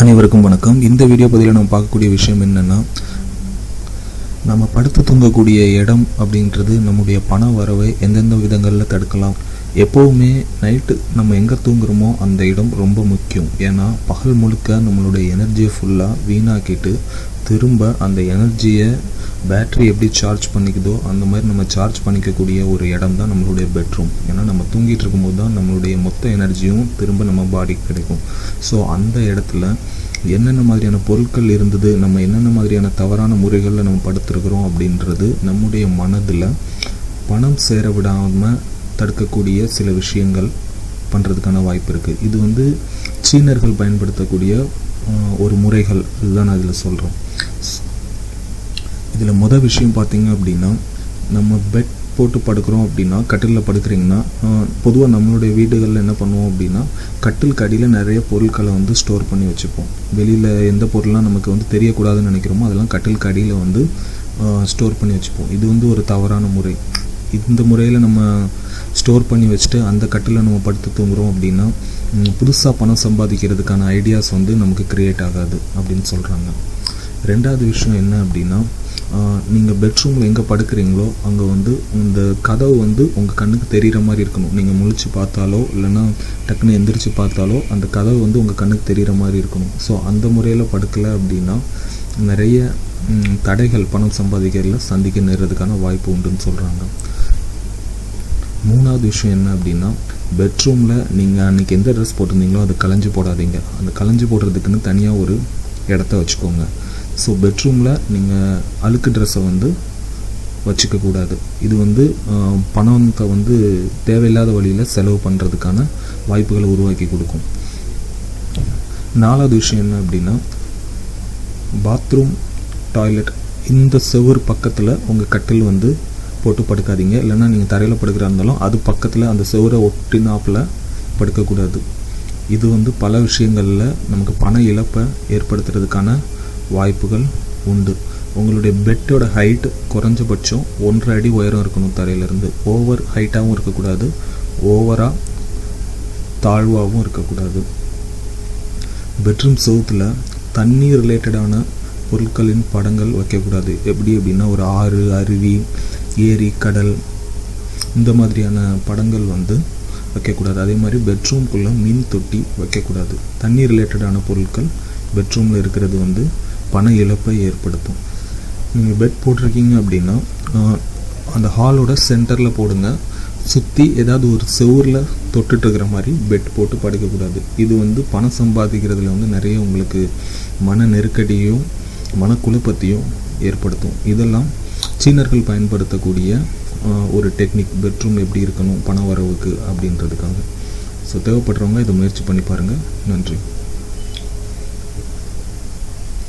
அனைவருக்கும் வணக்கம். இந்த வீடியோ பதிவில் நம்ம பார்க்கக்கூடிய விஷயம் என்னென்னா நம்ம படுத்து தூங்கக்கூடிய இடம் அப்படின்றது நம்முடைய பண வரவை எந்தெந்த விதங்களில் தடுக்கலாம். எப்போவுமே நைட்டு நம்ம எங்கே தூங்குறோமோ அந்த இடம் ரொம்ப முக்கியம். ஏன்னா பகல் முழுக்க நம்மளுடைய எனர்ஜியை ஃபுல்லாக வீணாக்கிட்டு திரும்ப அந்த எனர்ஜியை பேட்டரி எப்படி சார்ஜ் பண்ணிக்குதோ அந்த மாதிரி நம்ம சார்ஜ் பண்ணிக்கக்கூடிய ஒரு இடம் தான் நம்மளுடைய பெட்ரூம் ஏன்னா நம்ம தூங்கிட்டு இருக்கும்போது தான் நம்மளுடைய மொத்த எனர்ஜியும் திரும்ப நம்ம பாடிக்கு கிடைக்கும். ஸோ அந்த இடத்துல என்னென்ன மாதிரியான பொருட்கள் இருந்தது நம்ம என்னென்ன மாதிரியான தவறான முறைகளில் நம்ம படுத்திருக்கிறோம் அப்படின்றது நம்முடைய மனதில் பணம் சேர விடாமல் தடுக்கக்கூடிய சில விஷயங்கள் பண்ணுறதுக்கான வாய்ப்பு இருக்குது இது வந்து சீனர்கள் பயன்படுத்தக்கூடிய ஒரு முறைகள். இதுதான் நான் சொல்கிறோம் இதில் மொதல் விஷயம் பார்த்தீங்க அப்படின்னா நம்ம பெட் போட்டு படுக்கிறோம் அப்படின்னா கட்டிலில் படுக்கிறீங்கன்னா பொதுவாக நம்மளுடைய வீடுகளில் என்ன பண்ணுவோம் அப்படின்னா கட்டிலுக்கு அடியில் நிறைய பொருட்களை வந்து ஸ்டோர் பண்ணி வச்சுப்போம். வெளியில் எந்த பொருள்லாம் நமக்கு வந்து தெரியக்கூடாதுன்னு நினைக்கிறோமோ அதெல்லாம் கட்டிலுக்கு அடியில் வந்து ஸ்டோர் பண்ணி வச்சுப்போம். இது வந்து ஒரு தவறான முறை. இந்த முறையில் நம்ம ஸ்டோர் பண்ணி வச்சுட்டு அந்த கட்டில் நம்ம படுத்து தூங்குறோம் அப்படின்னா புதுசாக பணம் சம்பாதிக்கிறதுக்கான ஐடியாஸ் வந்து நமக்கு க்ரியேட் ஆகாது அப்படின்னு சொல்கிறாங்க ரெண்டாவது விஷயம் என்ன அப்படின்னா நீங்கள் பெட்ரூமில் எங்கே படுக்கிறீங்களோ அங்கே வந்து இந்த கதவு வந்து உங்கள் கண்ணுக்கு தெரிகிற மாதிரி இருக்கணும். நீங்கள் முழிச்சு பார்த்தாலோ இல்லைன்னா டக்குன்னு எந்திரிச்சு பார்த்தாலோ அந்த கதவு வந்து உங்கள் கண்ணுக்கு தெரிகிற மாதிரி இருக்கணும். ஸோ அந்த முறையில் படுக்கலை அப்படின்னா நிறைய தடைகள் பணம் சம்பாதிக்கிறதுல சந்திக்க நேர்றதுக்கான வாய்ப்பு உண்டுன்னு சொல்கிறாங்க மூணாவது விஷயம் என்ன அப்படின்னா பெட்ரூமில் நீங்கள் அன்றைக்கி எந்த ட்ரெஸ் போட்டிருந்தீங்களோ அதை களைஞ்சு போடாதீங்க. அந்த களைஞ்சு போடுறதுக்குன்னு தனியாக ஒரு இடத்த வச்சுக்கோங்க. ஸோ பெட்ரூமில் நீங்கள் அழுக்கு ட்ரெஸ்ஸை வந்து வச்சுக்கக்கூடாது இது வந்து பணத்தை வந்து தேவையில்லாத வழியில் செலவு பண்ணுறதுக்கான வாய்ப்புகளை உருவாக்கி கொடுக்கும். நாலாவது விஷயம் என்ன அப்படின்னா பாத்ரூம் டாய்லெட் இந்த செவர் பக்கத்தில் உங்கள் கட்டில் வந்து போட்டு படுக்காதீங்க. இல்லைன்னா நீங்கள் தரையில் படுக்கிறா இருந்தாலும் அது பக்கத்தில் அந்த செவரை ஒட்டினாப்பில் படுக்கக்கூடாது. இது வந்து பல விஷயங்களில் நமக்கு பண இழப்பை ஏற்படுத்துறதுக்கான வாய்ப்புகள் உண்டு. உங்களுடைய பெட்டோட ஹைட் குறைஞ்சபட்சம் ஒன்றரை அடி உயரம் இருக்கணும் தரையிலேருந்து. ஓவர் ஹைட்டாகவும் இருக்கக்கூடாது. ஓவராக தாழ்வாகவும் இருக்கக்கூடாது. பெட்ரூம் சவுத்தில் தண்ணி ரிலேட்டடான பொருட்களின் படங்கள் வைக்கக்கூடாது. எப்படி அப்படின்னா ஒரு ஆறு அருவி ஏரி கடல் இந்த மாதிரியான படங்கள் வந்து வைக்கக்கூடாது. அதே மாதிரி பெட்ரூம்குள்ளே மீன் தொட்டி வைக்கக்கூடாது. தண்ணி ரிலேட்டடான பொருட்கள் பெட்ரூமில் இருக்கிறது வந்து பண இழப்பை ஏற்படுத்தும். நீங்கள் பெட் போட்டிருக்கீங்க அப்படின்னா அந்த ஹாலோட சென்டரில் போடுங்க. சுற்றி ஏதாவது ஒரு செவரில் தொட்டுட்டு இருக்கிற மாதிரி பெட் போட்டு படுக்கக்கூடாது. இது வந்து பணம் சம்பாதிக்கிறதுல வந்து நிறைய உங்களுக்கு மன நெருக்கடியும் மனக்குழப்பத்தையும் ஏற்படுத்தும். இதெல்லாம் சீனர்கள் பயன்படுத்தக்கூடிய ஒரு டெக்னிக் பெட்ரூம் எப்படி இருக்கணும் பண வரவுக்கு அப்படின்றதுக்காக. ஸோ தேவைப்படுறவங்க இதை முயற்சி பண்ணி பாருங்கள் நன்றி.